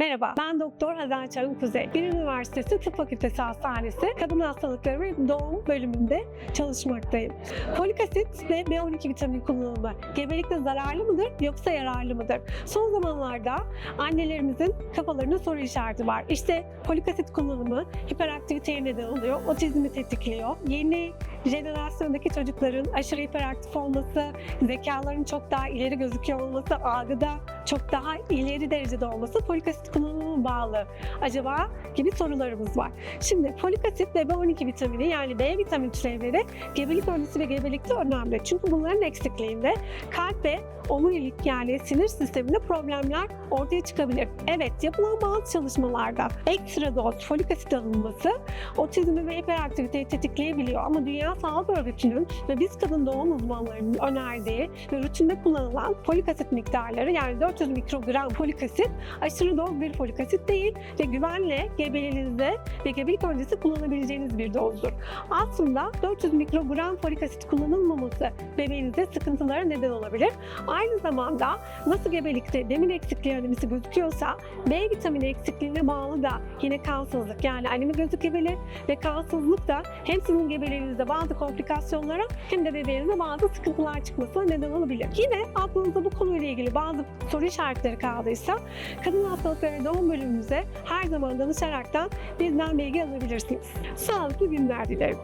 Merhaba, ben Doktor Hazan Çağın Kuzey. Bir Üniversitesi Tıp Fakültesi Hastanesi Kadın Hastalıkları ve Doğum bölümünde çalışmaktayım. Folik asit ve B12 vitamini kullanımı gebelikte zararlı mıdır yoksa yararlı mıdır? Son zamanlarda annelerimizin kafalarında soru işareti var. İşte folik asit kullanımı hiperaktiviteye neden oluyor, otizmi tetikliyor. Yeni jenerasyondaki çocukların aşırı hiperaktif olması, zekaların çok daha ileri gözüküyor olması, algıda çok daha ileri derecede olması folik asit kullanımına bağlı acaba gibi sorularımız var. Şimdi folik asit ve B12 vitamini yani B vitamin türevleri gebelik öncesi ve gebelikte önemli. Çünkü bunların eksikliğinde kalp ve omurilik yani sinir sisteminde problemler ortaya çıkabilir. Evet yapılan bazı çalışmalarda ekstra doz folik asit alınması otizmi ve hiperaktiviteyi tetikleyebiliyor ama Dünya Sağlık Örgütü'nün ve biz kadın doğum uzmanlarının önerdiği ve rutinde kullanılan folik asit miktarları yani 400 mikrogram folik asit aşırı doz bir folik asit değil ve güvenle gebeliğinizde ve gebelik öncesi kullanabileceğiniz bir dozdur. Aslında 400 mikrogram folik asit kullanılmaması bebeğinizde sıkıntılara neden olabilir. Aynı zamanda nasıl gebelikte demin eksikliği anemisi gözüküyorsa B vitamini eksikliğine bağlı da yine kansızlık yani anemi gözükebilir ve kansızlık da hem sizin gebeliğinizde bazı komplikasyonlara hem de bebeğinizde bazı sıkıntılar çıkmasına neden olabilir. Yine aklınızda bu konuyla ilgili bazı soru işaretleri kaldıysa kadın hastalıkları doğum bölümümüze her zaman danışaraktan bizden bilgi alabilirsiniz. Sağlıklı günler dilerim.